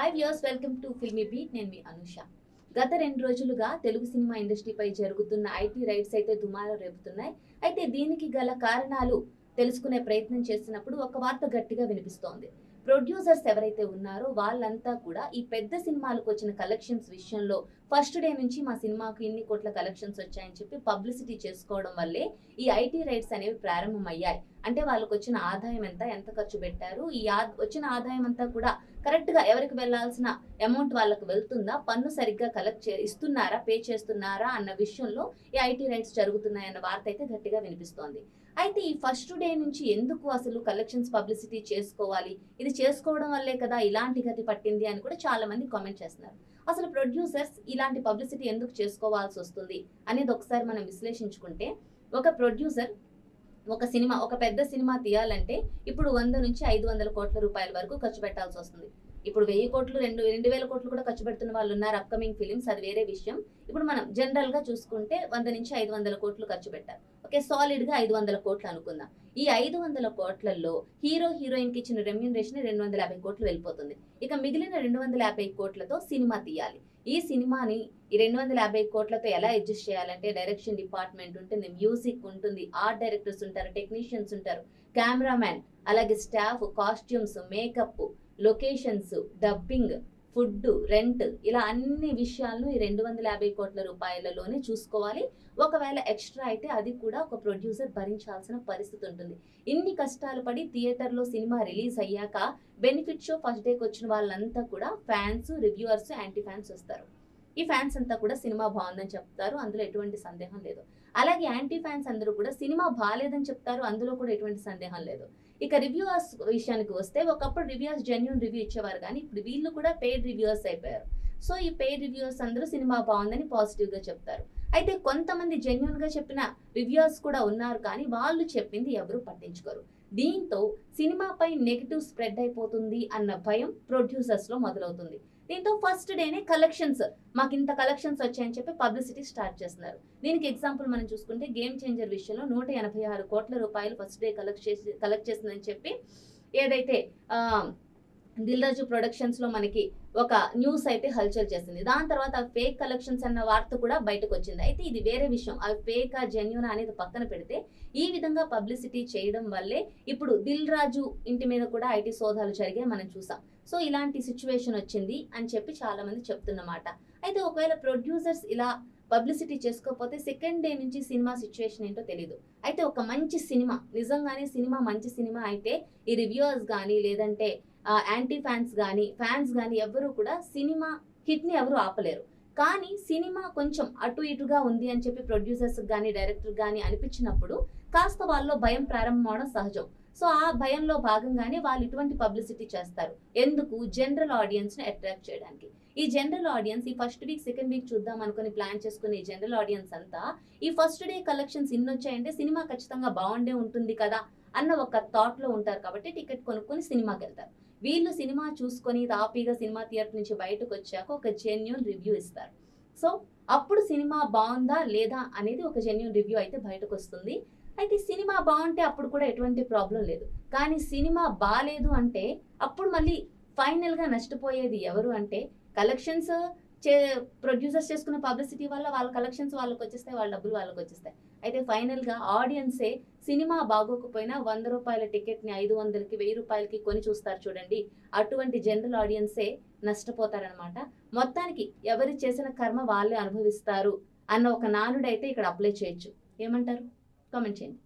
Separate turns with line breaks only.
Hi viewers welcome to filmy beat నేను మీ అనుష. గత రెండు రోజులుగా తెలుగు సినిమా ఇండస్ట్రీపై జరుగుతున్న ఐటీ రైట్స్ అయితే దుమారం రేపుతున్నాయి. అయితే దీనికి గల కారణాలు తెలుసుకునే ప్రయత్నం చేసినప్పుడు ఒక వార్త గట్టిగా వినిపిస్తోంది. ప్రొడ్యూసర్స్ ఎవరైతే ఉన్నారో వాళ్ళంతా కూడా ఈ పెద్ద సినిమాలకు వచ్చిన కలెక్షన్స్ విషయంలో ఫస్ట్ డే నుంచి మా సినిమాకు ఇన్ని కోట్ల కలెక్షన్స్ వచ్చాయని చెప్పి పబ్లిసిటీ చేసుకోవడం వల్లే ఈ ఐటీ రైట్స్ అనేవి ప్రారంభమయ్యాయి. అంటే వాళ్ళకు వచ్చిన ఆదాయం ఎంత ఎంత ఖర్చు పెట్టారు? ఈ వచ్చిన ఆదాయం అంతా కూడా కరెక్ట్గా ఎవరికి వెళ్ళాల్సిన అమౌంట్ వాళ్ళకి వెళ్తుందా? పన్ను సరిగ్గా కలెక్ట్ చే ఇస్తున్నారా? పే చేస్తున్నారా? అన్న విషయంలో ఈ ఐటీ రైట్స్ జరుగుతున్నాయన్న వార్త అయితే గట్టిగా వినిపిస్తోంది. అయితే ఈ ఫస్ట్ డే నుంచి ఎందుకు అసలు కలెక్షన్స్ పబ్లిసిటీ చేసుకోవాలి? ఇది చేసుకోవడం వల్లే కదా ఇలాంటి గతి పట్టింది అని కూడా చాలా మంది కామెంట్ చేస్తున్నారు. అసలు ప్రొడ్యూసర్స్ ఇలాంటి పబ్లిసిటీ ఎందుకు చేసుకోవాల్సి వస్తుంది అనేది ఒకసారి మనం విశ్లేషించుకుంటే ఒక ప్రొడ్యూసర్ ఒక సినిమా ఒక పెద్ద సినిమా తీయాలంటే ఇప్పుడు వంద నుంచి ఐదు వందల కోట్ల రూపాయల వరకు ఖర్చు పెట్టాల్సి వస్తుంది. ఇప్పుడు వెయ్యి కోట్లు రెండు రెండు వేల కోట్లు కూడా ఖర్చు పెడుతున్న వాళ్ళు ఉన్నారు అప్కమింగ్ ఫిలిమ్స్ అది వేరే విషయం. ఇప్పుడు మనం జనరల్గా చూసుకుంటే వంద నుంచి ఐదు వందల కోట్లు ఖర్చు పెట్టారు. ఓకే సాలిడ్గా ఐదు వందల కోట్లు అనుకుందాం. ఈ ఐదు వందల కోట్లలో హీరో హీరోయిన్కి ఇచ్చిన రెమ్యూనరేషన్ రెండు వందల యాభై కోట్లు వెళ్ళిపోతుంది. ఇక మిగిలిన రెండు వందల యాభై కోట్లతో సినిమా తీయాలి. ఈ సినిమాని ఈ రెండు వందల యాభై కోట్లతో ఎలా అడ్జస్ట్ చేయాలంటే డైరెక్షన్ డిపార్ట్మెంట్ ఉంటుంది మ్యూజిక్ ఉంటుంది ఆర్ట్ డైరెక్టర్స్ ఉంటారు టెక్నీషియన్స్ ఉంటారు కెమెరామ్యాన్ అలాగే staff costumes makeup locations dubbing food rent ఇలా అన్ని విషయాలను ఈ రెండు వందల యాభై కోట్ల రూపాయలలోనే చూసుకోవాలి. ఒకవేళ ఎక్స్ట్రా అయితే అది కూడా ఒక ప్రొడ్యూసర్ భరించాల్సిన పరిస్థితి ఉంటుంది. ఇన్ని కష్టాలు పడి థియేటర్లో సినిమా రిలీజ్ అయ్యాక బెనిఫిట్ షో ఫస్ట్ డేకి వచ్చిన వాళ్ళంతా కూడా ఫ్యాన్స్ రివ్యూవర్స్ యాంటీ ఫ్యాన్స్ వస్తారు. ఈ ఫ్యాన్స్ అంతా కూడా సినిమా బాగుందని చెప్తారు అందులో ఎటువంటి సందేహం లేదు. అలాగే యాంటీ ఫ్యాన్స్ అందరూ కూడా సినిమా బాగాలేదని చెప్తారు అందులో కూడా ఎటువంటి సందేహం లేదు. ఇక రివ్యూవర్స్ విషయానికి వస్తే ఒకప్పుడు రివ్యూవర్స్ జెన్యున్ రివ్యూ ఇచ్చేవారు కానీ ఇప్పుడు వీళ్ళు కూడా పెయిడ్ రివ్యూవర్స్ అయిపోయారు. సో ఈ పెయిడ్ రివ్యూవర్స్ అందరూ సినిమా బాగుందని పాజిటివ్గా చెప్తారు. అయితే కొంతమంది జెన్యున్గా చెప్పిన రివ్యూవర్స్ కూడా ఉన్నారు కానీ వాళ్ళు చెప్పింది ఎవరు పట్టించుకోరు. దీంతో సినిమాపై నెగిటివ్ స్ప్రెడ్ అయిపోతుంది అన్న భయం ప్రొడ్యూసర్స్లో మొదలవుతుంది. దీంతో ఫస్ట్ డేనే కలెక్షన్స్ మాకు ఇంత కలెక్షన్స్ వచ్చాయని చెప్పి పబ్లిసిటీ స్టార్ట్ చేస్తున్నారు. దీనికి ఎగ్జాంపుల్ మనం చూసుకుంటే గేమ్ చేంజర్ విషయంలో నూట ఎనభై ఆరు కోట్ల రూపాయలు ఫస్ట్ డే కలెక్ట్ చేసి కలెక్ట్ చేసిందని చెప్పి ఏదైతే దిల్రాజు ప్రొడక్షన్స్లో మనకి ఒక న్యూస్ అయితే హల్చల్ చేసింది. దాని తర్వాత ఫేక్ కలెక్షన్స్ అన్న వార్త కూడా బయటకు వచ్చింది అయితే ఇది వేరే విషయం. అవి ఫేక్ ఆ జెన్యున్ అనేది పక్కన పెడితే ఈ విధంగా పబ్లిసిటీ చేయడం వల్లే ఇప్పుడు దిల్ రాజు ఇంటి మీద కూడా ఐటీ సోదాలు జరిగాయి మనం చూసాం. సో ఇలాంటి సిచ్యువేషన్ వచ్చింది అని చెప్పి చాలా మంది చెప్తున్నమాట. అయితే ఒకవేళ ప్రొడ్యూసర్స్ ఇలా పబ్లిసిటీ చేసుకోకపోతే సెకండ్ డే నుంచి సినిమా సిచ్యువేషన్ ఏంటో తెలియదు అయితే ఒక మంచి సినిమా నిజంగానే సినిమా మంచి సినిమా అయితే ఈ రివ్యూవర్స్ కానీ లేదంటే యాంటీ ఫ్యాన్స్ కానీ ఫ్యాన్స్ కానీ ఎవరు కూడా సినిమా హిట్ని ఎవరు ఆపలేరు. కానీ సినిమా కొంచెం అటు ఇటుగా ఉంది అని చెప్పి ప్రొడ్యూసర్స్ కానీ డైరెక్టర్ కానీ అనిపించినప్పుడు కాస్త వాళ్ళలో భయం ప్రారంభం అవడం సహజం. సో ఆ భయంలో భాగంగానే వాళ్ళు ఇటువంటి పబ్లిసిటీ చేస్తారు. ఎందుకు? జనరల్ ఆడియన్స్ని అట్రాక్ట్ చేయడానికి. ఈ జనరల్ ఆడియన్స్ ఈ ఫస్ట్ వీక్ సెకండ్ వీక్ చూద్దాం అనుకుని ప్లాన్ చేసుకునే ఈ జనరల్ ఆడియన్స్ అంతా ఈ ఫస్ట్ డే కలెక్షన్స్ ఇన్ని వచ్చాయంటే సినిమా ఖచ్చితంగా బాగుండే ఉంటుంది కదా అన్న ఒక థాట్లో ఉంటారు కాబట్టి టికెట్ కొనుక్కొని సినిమాకి వెళ్తారు. వీళ్ళు సినిమా చూసుకొని తాపీగా సినిమా థియేటర్ నుంచి బయటకు వచ్చాక ఒక జెన్యున్ రివ్యూ ఇస్తారు. సో అప్పుడు సినిమా బాగుందా లేదా అనేది ఒక జెన్యున్ రివ్యూ అయితే బయటకు వస్తుంది. అయితే సినిమా బాగుంటే అప్పుడు కూడా ఎటువంటి ప్రాబ్లం లేదు. కానీ సినిమా బాగాలేదు అంటే అప్పుడు మళ్ళీ ఫైనల్గా నష్టపోయేది ఎవరు అంటే కలెక్షన్స్ చే ప్రొడ్యూసర్స్ చేసుకున్న పబ్లిసిటీ వల్ల వాళ్ళ కలెక్షన్స్ వాళ్ళకి వచ్చేస్తాయి వాళ్ళ డబ్బులు వాళ్ళకి వచ్చేస్తాయి అయితే ఫైనల్గా ఆడియన్సే సినిమా బాగోకపోయినా వంద రూపాయల టికెట్ని ఐదు వందలకి వెయ్యి రూపాయలకి కొని చూస్తారు చూడండి. అటువంటి జనరల్ ఆడియన్సే నష్టపోతారనమాట. మొత్తానికి ఎవరు చేసిన కర్మ వాళ్ళే అనుభవిస్తారు అన్న ఒక నానుడైతే ఇక్కడ అప్లై చేయొచ్చు. ఏమంటారు? కామెంట్ చేయండి.